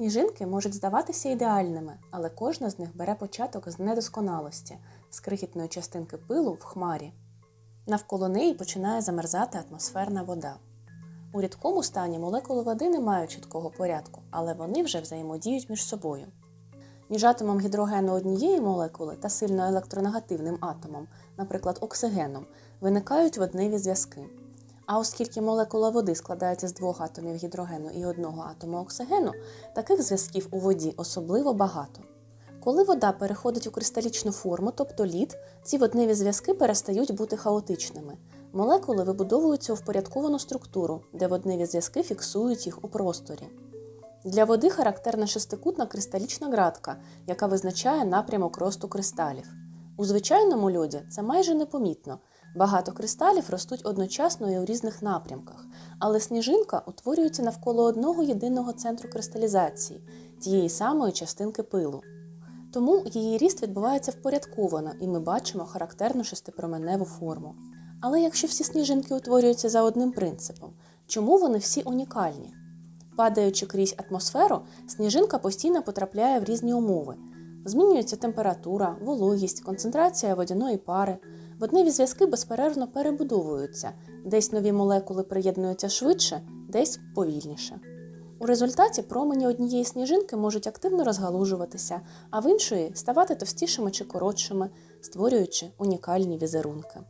Сніжинки можуть здаватися ідеальними, але кожна з них бере початок з недосконалості, з крихітної частинки пилу в хмарі. Навколо неї починає замерзати атмосферна вода. У рідкому стані молекули води не мають чіткого порядку, але вони вже взаємодіють між собою. Між атомом гідрогену однієї молекули та сильно електронегативним атомом, наприклад, оксигеном, виникають водневі зв'язки. А оскільки молекула води складається з двох атомів гідрогену і одного атому оксигену, таких зв'язків у воді особливо багато. Коли вода переходить у кристалічну форму, тобто лід, ці водневі зв'язки перестають бути хаотичними. Молекули вибудовуються у впорядковану структуру, де водневі зв'язки фіксують їх у просторі. Для води характерна шестикутна кристалічна градка, яка визначає напрямок росту кристалів. У звичайному льоді це майже непомітно. Багато кристалів ростуть одночасно і у різних напрямках, але сніжинка утворюється навколо одного єдиного центру кристалізації, тієї самої частинки пилу. Тому її ріст відбувається впорядковано, і ми бачимо характерну шестипроменеву форму. Але якщо всі сніжинки утворюються за одним принципом, чому вони всі унікальні? Падаючи крізь атмосферу, сніжинка постійно потрапляє в різні умови. Змінюється температура, вологість, концентрація водяної пари. Водневі зв'язки безперервно перебудовуються, десь нові молекули приєднуються швидше, десь повільніше. У результаті промені однієї сніжинки можуть активно розгалужуватися, а в іншої ставати товстішими чи коротшими, створюючи унікальні візерунки.